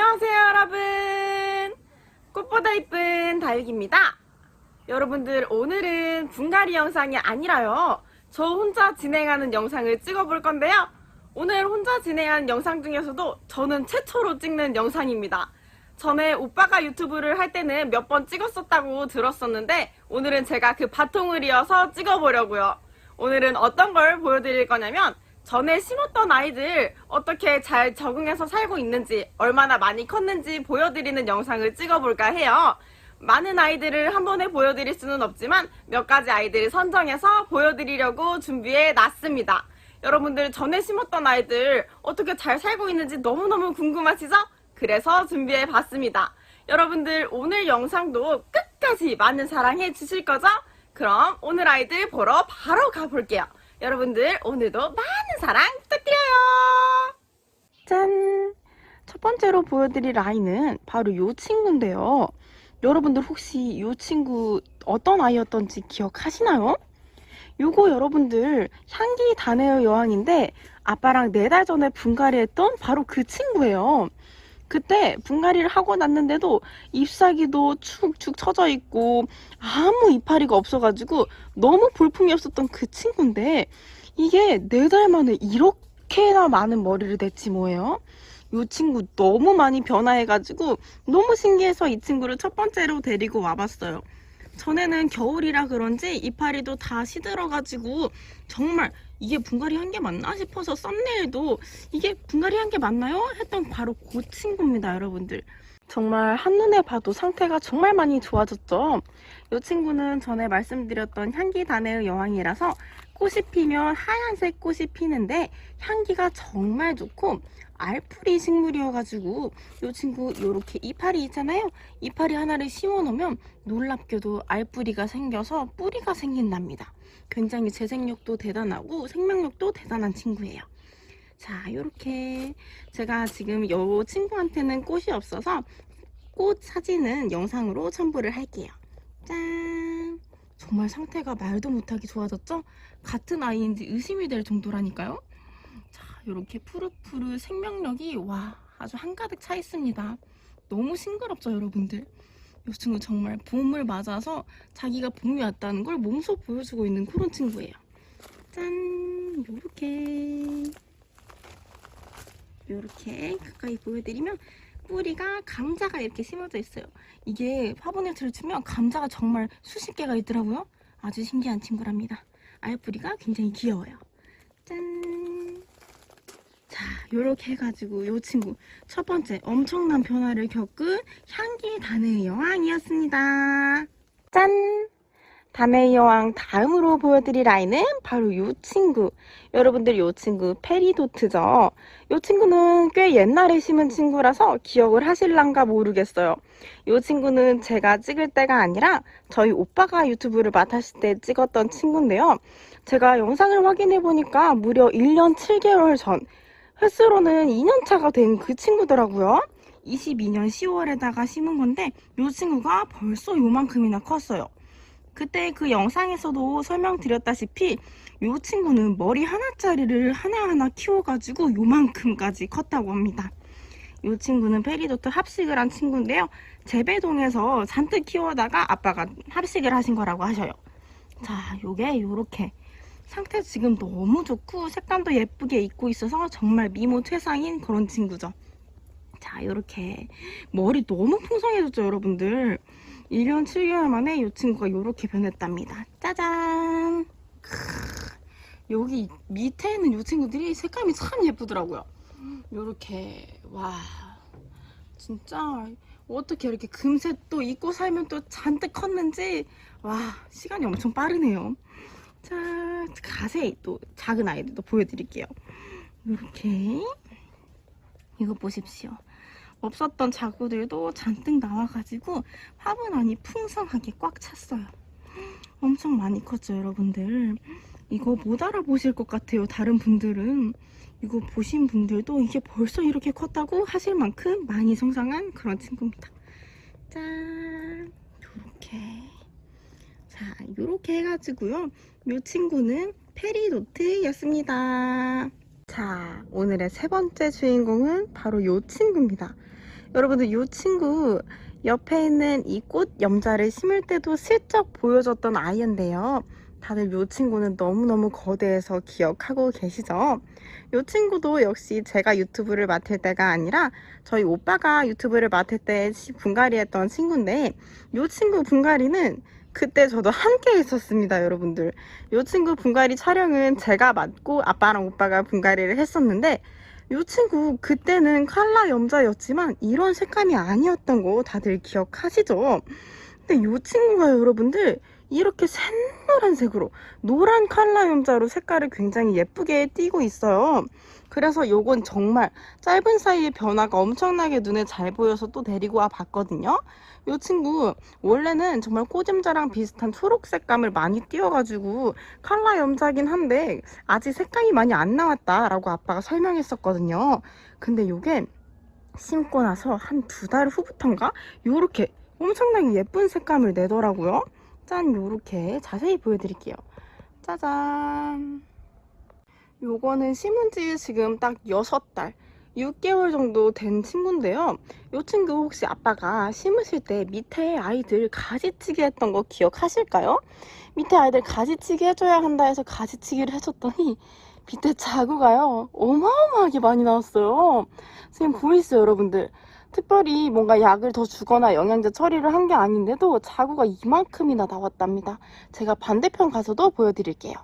안녕하세요 여러분. 꽃보다 이쁜 다육입니다. 여러분들 오늘은 분갈이 영상이 아니라요. 저 혼자 진행하는 영상을 찍어볼 건데요. 오늘 혼자 진행한 영상 중에서도 저는 최초로 찍는 영상입니다. 전에 오빠가 유튜브를 할 때는 몇 번 찍었었다고 들었었는데 오늘은 제가 그 바통을 이어서 찍어보려고요. 오늘은 어떤 걸 보여드릴 거냐면 전에 심었던 아이들 어떻게 잘 적응해서 살고 있는지 얼마나 많이 컸는지 보여드리는 영상을 찍어볼까 해요. 많은 아이들을 한 번에 보여드릴 수는 없지만 몇 가지 아이들을 선정해서 보여드리려고 준비해 놨습니다. 여러분들 전에 심었던 아이들 어떻게 잘 살고 있는지 너무너무 궁금하시죠? 그래서 준비해 봤습니다. 여러분들 오늘 영상도 끝까지 많은 사랑해 주실 거죠? 그럼 오늘 아이들 보러 바로 가볼게요. 여러분들 오늘도 많은 사랑 부탁드려요. 짠! 첫 번째로 보여드릴 아이는 바로 이 친구인데요. 여러분들 혹시 이 친구 어떤 아이였던지 기억하시나요? 요거 여러분들 향기 다네요 여왕인데 아빠랑 네달 전에 분갈이 했던 바로 그 친구예요. 그때 분갈이를 하고 났는데도 잎사귀도 축축 처져 있고 아무 이파리가 없어가지고 너무 볼품이 없었던 그 친구인데 이게 네 달 만에 이렇게나 많은 머리를 냈지 뭐예요? 이 친구 너무 많이 변화해가지고 너무 신기해서 이 친구를 첫 번째로 데리고 와봤어요. 전에는 겨울이라 그런지 이파리도 다 시들어가지고 정말 이게 분갈이 한 게 맞나 싶어서 썸네일도 이게 분갈이 한 게 맞나요? 했던 바로 그 친구입니다, 여러분들. 정말 한눈에 봐도 상태가 정말 많이 좋아졌죠. 이 친구는 전에 말씀드렸던 향기 단해의 여왕이라서 꽃이 피면 하얀색 꽃이 피는데 향기가 정말 좋고 알풀이 식물이어가지고 이 친구 이렇게 이파리 있잖아요. 이파리 하나를 심어놓으면 놀랍게도 알뿌리가 생겨서 뿌리가 생긴답니다. 굉장히 재생력도 대단하고 생명력도 대단한 친구예요. 자, 이렇게 제가 지금 이 친구한테는 꽃이 없어서 꽃 사진은 영상으로 첨부를 할게요. 짠! 정말 상태가 말도 못하게 좋아졌죠? 같은 아이인지 의심이 될 정도라니까요. 자, 이렇게 푸르푸르 생명력이 와 아주 한가득 차 있습니다. 너무 싱그럽죠, 여러분들? 이 친구 정말 봄을 맞아서 자기가 봄이 왔다는 걸 몸소 보여주고 있는 그런 친구예요. 짠! 요렇게 요렇게 가까이 보여드리면 뿌리가 감자가 이렇게 심어져 있어요. 이게 화분에트를 치면 감자가 정말 수십 개가 있더라고요. 아주 신기한 친구랍니다. 알뿌리가 굉장히 귀여워요. 짠! 자, 요렇게 해가지고 요 친구 첫 번째 엄청난 변화를 겪은 향기 단의 여왕이었습니다. 짠! 담의 여왕 다음으로 보여드릴 아이는 바로 요 친구. 여러분들 요 친구 페리도트죠. 요 친구는 꽤 옛날에 심은 친구라서 기억을 하실란가 모르겠어요. 요 친구는 제가 찍을 때가 아니라 저희 오빠가 유튜브를 맡았을 때 찍었던 친구인데요. 제가 영상을 확인해 보니까 무려 1년 7개월 전 횟수로는 2년차가 된 그 친구더라고요. 22년 10월에다가 심은 건데 요 친구가 벌써 요만큼이나 컸어요. 그때 그 영상에서도 설명드렸다시피 이 친구는 머리 하나짜리를 하나하나 키워가지고 요만큼까지 컸다고 합니다. 이 친구는 페리도트 합식을 한 친구인데요. 재배동에서 잔뜩 키워다가 아빠가 합식을 하신 거라고 하셔요. 자, 요게 요렇게 상태 지금 너무 좋고 색감도 예쁘게 입고 있어서 정말 미모 최상인 그런 친구죠. 자, 요렇게 머리 너무 풍성해졌죠, 여러분들. 1년 7개월 만에 이 친구가 이렇게 변했답니다. 짜잔! 여기 밑에 있는 이 친구들이 색감이 참 예쁘더라고요. 이렇게 와 진짜 어떻게 이렇게 금세 또 입고 살면 또 잔뜩 컸는지 와 시간이 엄청 빠르네요. 자 가세히 또 작은 아이들도 보여드릴게요. 이렇게 이거 보십시오. 없었던 자구들도 잔뜩 나와가지고 화분 안이 풍성하게 꽉 찼어요. 엄청 많이 컸죠, 여러분들. 이거 못 알아보실 것 같아요, 다른 분들은. 이거 보신 분들도 이게 벌써 이렇게 컸다고 하실 만큼 많이 성장한 그런 친구입니다. 짠! 요렇게. 자, 요렇게 해가지고요. 이 친구는 페리노트였습니다. 자, 오늘의 세 번째 주인공은 바로 이 친구입니다. 여러분들 이 친구 옆에 있는 이 꽃 염자를 심을 때도 슬쩍 보여줬던 아이인데요. 다들 이 친구는 너무너무 거대해서 기억하고 계시죠? 이 친구도 역시 제가 유튜브를 맡을 때가 아니라 저희 오빠가 유튜브를 맡을 때 시- 분갈이 했던 친구인데 이 친구 분갈이는 그때 저도 함께 있었습니다, 여러분들. 이 친구 분갈이 촬영은 제가 맡고 아빠랑 오빠가 분갈이를 했었는데 이 친구 그때는 칼라 염자였지만 이런 색감이 아니었던 거 다들 기억하시죠? 근데 이 친구가 여러분들 이렇게 샛노란색으로 노란 칼라 염자로 색깔을 굉장히 예쁘게 띄고 있어요. 그래서 요건 정말 짧은 사이에 변화가 엄청나게 눈에 잘 보여서 또 데리고 와 봤거든요. 이 친구 원래는 정말 꽃염자랑 비슷한 초록 색감을 많이 띄워가지고 칼라 염자긴 한데 아직 색감이 많이 안 나왔다라고 아빠가 설명했었거든요. 근데 요게 심고 나서 한 두 달 후부터인가 요렇게 엄청나게 예쁜 색감을 내더라고요. 짠 요렇게 자세히 보여드릴게요. 짜잔. 요거는 심은 지 지금 딱 6달, 6개월 정도 된 친구인데요. 요 친구 혹시 아빠가 심으실 때 밑에 아이들 가지치기 했던 거 기억하실까요? 밑에 아이들 가지치기 해줘야 한다 해서 가지치기를 해줬더니 밑에 자구가요. 어마어마하게 많이 나왔어요. 지금 보이세요, 여러분들? 특별히 뭔가 약을 더 주거나 영양제 처리를 한 게 아닌데도 자구가 이만큼이나 나왔답니다. 제가 반대편 가서도 보여드릴게요.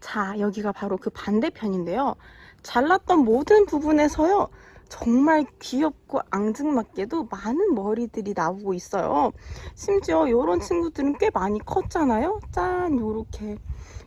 자, 여기가 바로 그 반대편인데요. 잘랐던 모든 부분에서요. 정말 귀엽고 앙증맞게도 많은 머리들이 나오고 있어요. 심지어 이런 친구들은 꽤 많이 컸잖아요. 짠, 요렇게.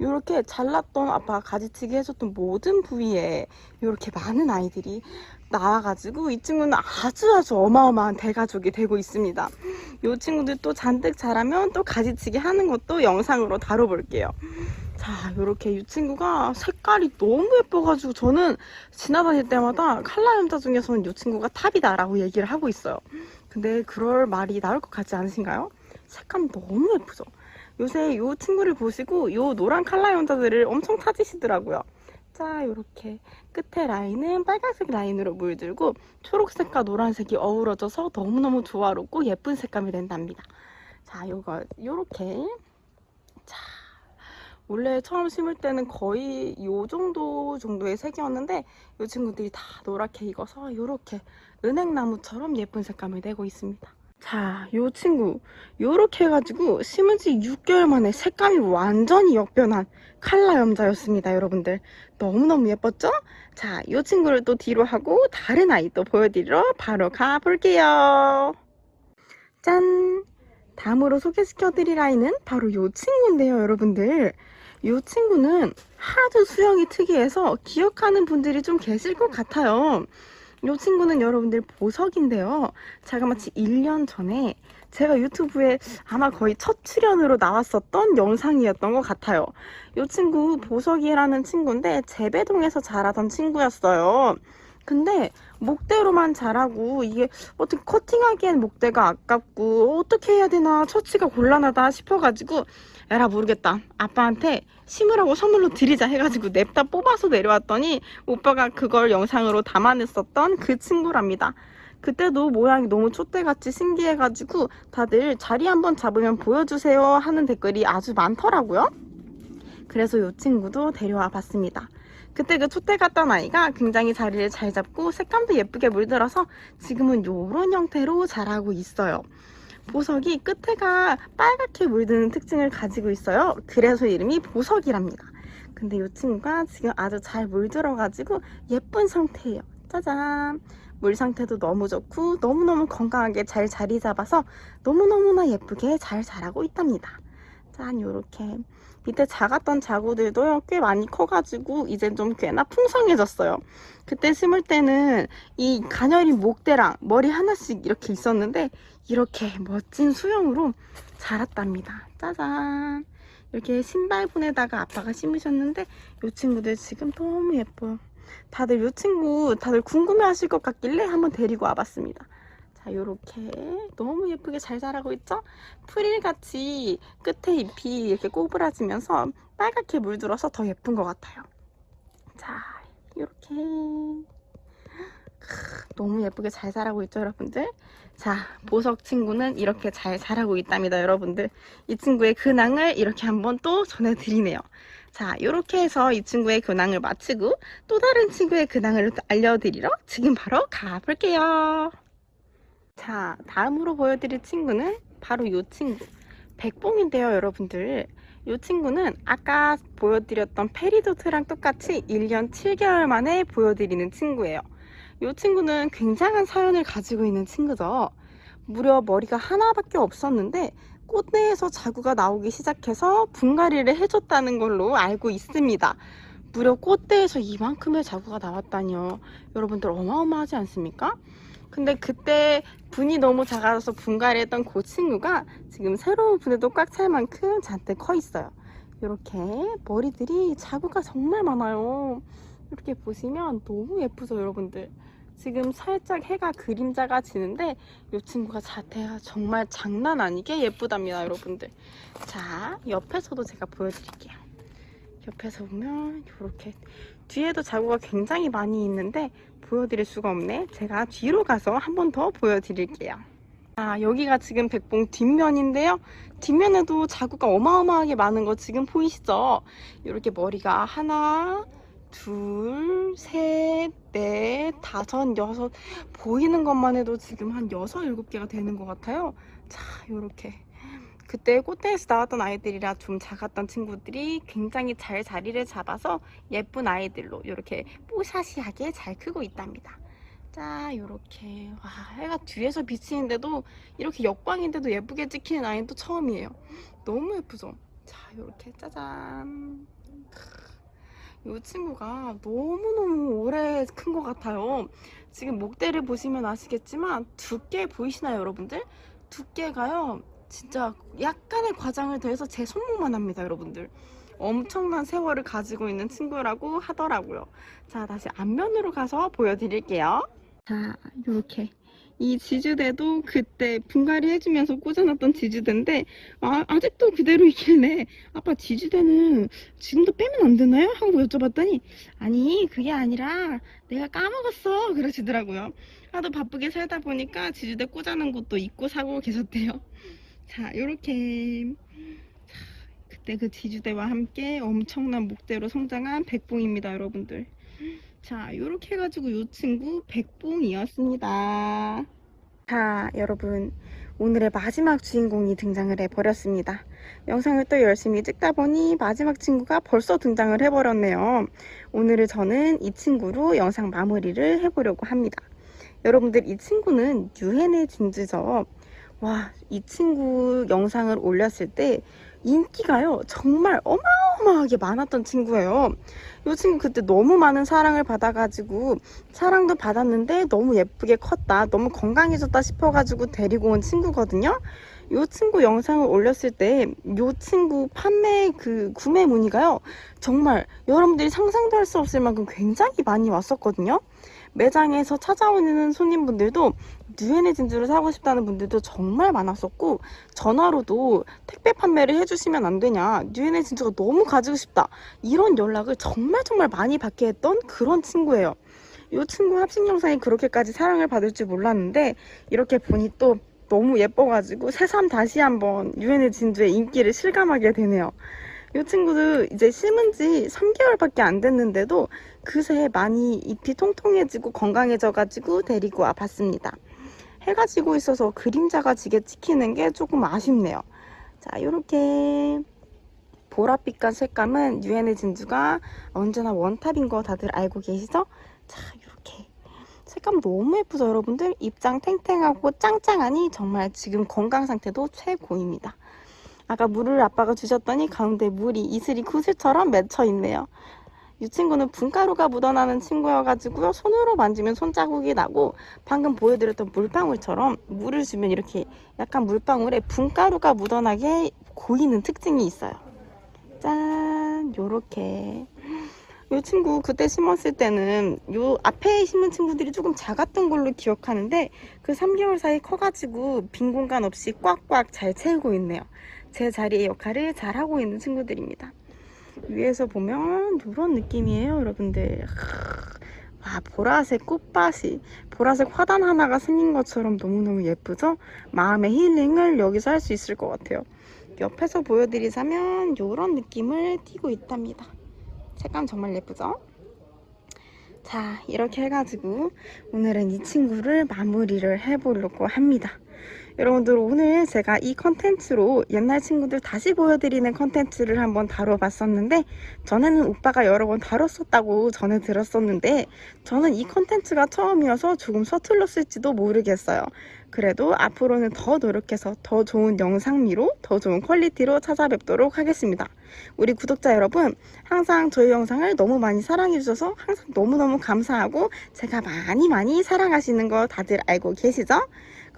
요렇게 잘랐던 아빠가 가지치기 해줬던 모든 부위에 요렇게 많은 아이들이 나와가지고 이 친구는 아주 아주 어마어마한 대가족이 되고 있습니다. 이 친구들 또 잔뜩 자라면 또 가지치기 하는 것도 영상으로 다뤄볼게요. 자, 이렇게 이 친구가 색깔이 너무 예뻐가지고 저는 지나다닐 때마다 칼라 염자 중에서는 이 친구가 탑이다 라고 얘기를 하고 있어요. 근데 그럴 말이 나올 것 같지 않으신가요? 색감 너무 예쁘죠? 요새 이 친구를 보시고 이 노란 칼라 염자들을 엄청 찾으시더라고요. 자, 이렇게 끝에 라인은 빨간색 라인으로 물들고 초록색과 노란색이 어우러져서 너무너무 조화롭고 예쁜 색감이 낸답니다. 자, 요거 요렇게 자, 원래 처음 심을 때는 거의 요 정도 정도의 색이었는데 이 친구들이 다 노랗게 익어서 요렇게 은행나무처럼 예쁜 색감을 내고 있습니다. 자, 요 친구 요렇게 해가지고 심은 지 6개월 만에 색감이 완전히 역변한 칼라 염자였습니다, 여러분들. 너무너무 예뻤죠? 자, 이 친구를 또 뒤로 하고 다른 아이 또 보여드리러 바로 가볼게요. 짠! 다음으로 소개시켜드릴 아이는 바로 이 친구인데요, 여러분들. 이 친구는 하도 수영이 특이해서 기억하는 분들이 좀 계실 것 같아요. 이 친구는 여러분들 보석인데요. 제가 마치 1년 전에 제가 유튜브에 아마 거의 첫 출연으로 나왔었던 영상이었던 것 같아요. 이 친구 보석이라는 친구인데 재배동에서 자라던 친구였어요. 근데 목대로만 자라고 이게 어떻게 커팅하기엔 목대가 아깝고 어떻게 해야 되나 처치가 곤란하다 싶어가지고 에라 모르겠다 아빠한테 심으라고 선물로 드리자 해가지고 냅다 뽑아서 내려왔더니 오빠가 그걸 영상으로 담아냈었던 그 친구랍니다. 그때도 모양이 너무 촛대같이 신기해가지고 다들 자리 한번 잡으면 보여주세요 하는 댓글이 아주 많더라고요. 그래서 이 친구도 데려와 봤습니다. 그때 그 촛대 같던 아이가 굉장히 자리를 잘 잡고 색감도 예쁘게 물들어서 지금은 이런 형태로 자라고 있어요. 보석이 끝에가 빨갛게 물드는 특징을 가지고 있어요. 그래서 이름이 보석이랍니다. 근데 이 친구가 지금 아주 잘 물들어가지고 예쁜 상태예요. 짜잔! 물 상태도 너무 좋고 너무너무 건강하게 잘 자리 잡아서 너무너무나 예쁘게 잘 자라고 있답니다. 짠, 요렇게. 밑에 작았던 자구들도 꽤 많이 커가지고 이젠 좀 꽤나 풍성해졌어요. 그때 심을 때는 이 가녀린 목대랑 머리 하나씩 이렇게 있었는데 이렇게 멋진 수영으로 자랐답니다. 짜잔. 이렇게 신발분에다가 아빠가 심으셨는데 이 친구들 지금 너무 예뻐요. 다들 이 친구 다들 궁금해 하실 것 같길래 한번 데리고 와봤습니다. 자, 요렇게 너무 예쁘게 잘 자라고 있죠? 프릴같이 끝에 잎이 이렇게 꼬부라지면서 빨갛게 물들어서 더 예쁜 것 같아요. 자, 이렇게 너무 예쁘게 잘 자라고 있죠, 여러분들? 자, 보석 친구는 이렇게 잘 자라고 있답니다, 여러분들. 이 친구의 근황을 이렇게 한번 또 전해드리네요. 자, 이렇게 해서 이 친구의 근황을 마치고 또 다른 친구의 근황을 알려드리러 지금 바로 가볼게요. 자, 다음으로 보여드릴 친구는 바로 이 친구. 백봉인데요, 여러분들. 이 친구는 아까 보여드렸던 페리도트랑 똑같이 1년 7개월 만에 보여드리는 친구예요. 이 친구는 굉장한 사연을 가지고 있는 친구죠. 무려 머리가 하나밖에 없었는데 꽃내에서 자구가 나오기 시작해서 분갈이를 해줬다는 걸로 알고 있습니다. 무려 꽃대에서 이만큼의 자구가 나왔다니요. 여러분들 어마어마하지 않습니까? 근데 그때 분이 너무 작아서 분갈이 했던 그 친구가 지금 새로운 분에도 꽉 찰 만큼 잔뜩 커 있어요. 이렇게 머리들이 자구가 정말 많아요. 이렇게 보시면 너무 예쁘죠, 여러분들. 지금 살짝 해가 그림자가 지는데 이 친구가 자태가 정말 장난 아니게 예쁘답니다, 여러분들. 자, 옆에서도 제가 보여드릴게요. 옆에서 보면 이렇게 뒤에도 자구가 굉장히 많이 있는데 보여드릴 수가 없네. 제가 뒤로 가서 한 번 더 보여드릴게요. 아, 여기가 지금 백봉 뒷면인데요. 뒷면에도 자구가 어마어마하게 많은 거 지금 보이시죠? 이렇게 머리가 하나, 둘, 셋, 넷, 다섯, 여섯 보이는 것만 해도 지금 한 여섯, 일곱 개가 되는 것 같아요. 자, 요렇게 그때 꽃대에서 나왔던 아이들이라 좀 작았던 친구들이 굉장히 잘 자리를 잡아서 예쁜 아이들로 이렇게 뽀샤시하게 잘 크고 있답니다. 자, 요렇게 와, 해가 뒤에서 비치는데도 이렇게 역광인데도 예쁘게 찍히는 아이는 또 처음이에요. 너무 예쁘죠? 자, 요렇게 짜잔. 이 친구가 너무너무 오래 큰 것 같아요. 지금 목대를 보시면 아시겠지만 두께 보이시나요, 여러분들? 두께가요, 진짜 약간의 과장을 더해서 제 손목만 합니다, 여러분들. 엄청난 세월을 가지고 있는 친구라고 하더라고요. 자, 다시 앞면으로 가서 보여드릴게요. 자, 이렇게. 이 지주대도 그때 분갈이 해주면서 꽂아놨던 지주대인데 아, 아직도 그대로 있길래 아빠 지주대는 지금도 빼면 안 되나요? 하고 여쭤봤더니 아니 그게 아니라 내가 까먹었어 그러시더라고요 하도 바쁘게 살다 보니까 지주대 꽂아놓은 것도 잊고 사고 계셨대요 자 요렇게. 자, 그때 그 지주대와 함께 엄청난 목대로 성장한 백봉입니다 여러분들. 자 요렇게 해가지고 이 친구 백봉이었습니다. 자 여러분. 오늘의 마지막 주인공이 등장을 해버렸습니다. 영상을 또 열심히 찍다 보니 마지막 친구가 벌써 등장을 해버렸네요. 오늘은 저는 이 친구로 영상 마무리를 해보려고 합니다. 여러분들 이 친구는 유해의 진주죠 와 이 친구 영상을 올렸을 때 인기가요 정말 어마어마하게 많았던 친구예요. 이 친구 그때 너무 많은 사랑을 받아가지고 사랑도 받았는데 너무 예쁘게 컸다 너무 건강해졌다 싶어가지고 데리고 온 친구거든요. 이 친구 영상을 올렸을 때 이 친구 판매 그 구매 문의가요 정말 여러분들이 상상도 할 수 없을 만큼 굉장히 많이 왔었거든요 매장에서 찾아오는 손님분들도 뉴엔의 진주를 사고 싶다는 분들도 정말 많았었고 전화로도 택배 판매를 해주시면 안 되냐 뉴엔의 진주가 너무 가지고 싶다 이런 연락을 정말 정말 많이 받게 했던 그런 친구예요. 이 친구 합식 영상이 그렇게까지 사랑을 받을 줄 몰랐는데 이렇게 보니 또 너무 예뻐가지고 새삼 다시 한번 유엔의 진주의 인기를 실감하게 되네요. 이 친구도 이제 심은 지 3개월밖에 안 됐는데도 그새 많이 잎이 통통해지고 건강해져가지고 데리고 와 봤습니다. 해가 지고 있어서 그림자가 지게 찍히는 게 조금 아쉽네요. 자, 이렇게 보랏빛과 색감은 유엔의 진주가 언제나 원탑인 거 다들 알고 계시죠? 자, 이렇게 색감 너무 예쁘죠, 여러분들? 입장 탱탱하고 짱짱하니 정말 지금 건강 상태도 최고입니다. 아까 물을 아빠가 주셨더니 가운데 물이 이슬이 구슬처럼 맺혀 있네요. 이 친구는 분가루가 묻어나는 친구여가지고요. 손으로 만지면 손자국이 나고 방금 보여드렸던 물방울처럼 물을 주면 이렇게 약간 물방울에 분가루가 묻어나게 고이는 특징이 있어요. 짠! 요렇게. 이 친구 그때 심었을 때는 요 앞에 심은 친구들이 조금 작았던 걸로 기억하는데 그 3개월 사이 커가지고 빈 공간 없이 꽉꽉 잘 채우고 있네요. 제 자리의 역할을 잘 하고 있는 친구들입니다. 위에서 보면 이런 느낌이에요, 여러분들. 와, 아, 보라색 꽃밭이, 보라색 화단 하나가 생긴 것처럼 너무너무 예쁘죠? 마음의 힐링을 여기서 할 수 있을 것 같아요. 옆에서 보여드리자면 이런 느낌을 띠고 있답니다. 색감 정말 예쁘죠? 자, 이렇게 해가지고 오늘은 이 친구를 마무리를 해보려고 합니다. 여러분들 오늘 제가 이 컨텐츠로 옛날 친구들 다시 보여드리는 컨텐츠를 한번 다뤄봤었는데 전에는 오빠가 여러 번 다뤘었다고 전에 들었었는데 저는 이 컨텐츠가 처음이어서 조금 서툴렀을지도 모르겠어요. 그래도 앞으로는 더 노력해서 더 좋은 영상미로 더 좋은 퀄리티로 찾아뵙도록 하겠습니다. 우리 구독자 여러분 항상 저희 영상을 너무 많이 사랑해주셔서 항상 너무너무 감사하고 제가 많이 많이 사랑하시는 거 다들 알고 계시죠?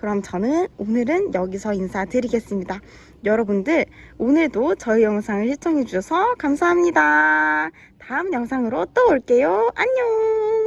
그럼 저는 오늘은 여기서 인사드리겠습니다. 여러분들 오늘도 저희 영상을 시청해주셔서 감사합니다. 다음 영상으로 또 올게요. 안녕!